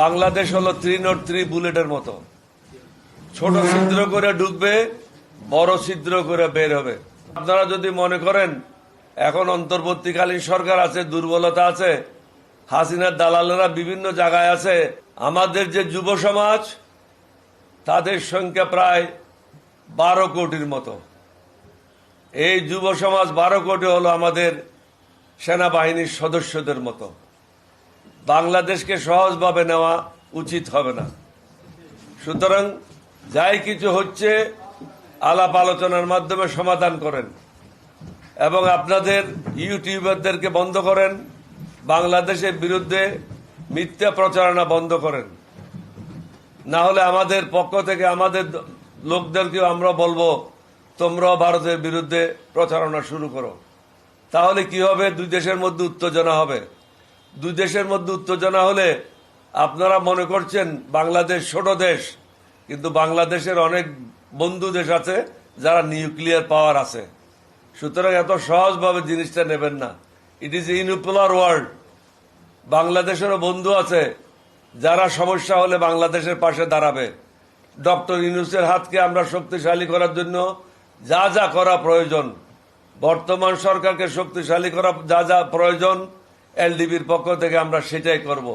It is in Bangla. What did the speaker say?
বাংলাদেশ হলো থ্রি নট থ্রি বুলেটের মতো। ছোট ছিদ্র করে ঢুকবে বড় ছিদ্র করে বের হবে। আপনারা যদি মনে করেন এখন অন্তর্বর্তীকালীন সরকার আছে দুর্বলতা আছে হাসিনার দালালেরা বিভিন্ন জায়গায় আছে আমাদের যে যুব সমাজ তাদের সংখ্যা প্রায় বারো কোটির মতো। এই যুব সমাজ বারো কোটি হলো আমাদের সেনাবাহিনীর সদস্যদের মতো। বাংলাদেশকে সহজভাবে নেওয়া উচিত হবে না। সুতরাং যাই কিছু হচ্ছে, আলাপ আলোচনার মাধ্যমে সমাধান করেন এবং আপনাদের ইউটিউবারদেরকে বন্ধ করেন, বাংলাদেশের বিরুদ্ধে মিথ্যা প্রচারণা বন্ধ করেন। না হলে আমাদের পক্ষ থেকে আমাদের লোকদেরকেও আমরা বলব, তোমরাও ভারতের বিরুদ্ধে প্রচারণা শুরু করো। তাহলে কি হবে? দুই দেশের মধ্যে উত্তেজনা হবে। দুই দেশের মধ্যে উত্তেজনা হলে আপনারা মনে করছেন বাংলাদেশ ছোট দেশ, কিন্তু বাংলাদেশের অনেক বন্ধু দেশ আছে যারা নিউক্লিয়ার পাওয়ার আছে। সুতরাং এত সহজভাবে জিনিসটা নেবেন না। ইট ইজ ইউনিপোলার ওয়ার্ল্ড বাংলাদেশেরও বন্ধু আছে যারা সমস্যা হলে বাংলাদেশের পাশে দাঁড়াবে। ডক্টর ইউনুসের হাতকে আমরা শক্তিশালী করার জন্য যা যা করা প্রয়োজন। বর্তমান সরকারকে শক্তিশালী করা যা যা প্রয়োজন এলডিবির পক্ষ থেকে আমরা সেটাই করব।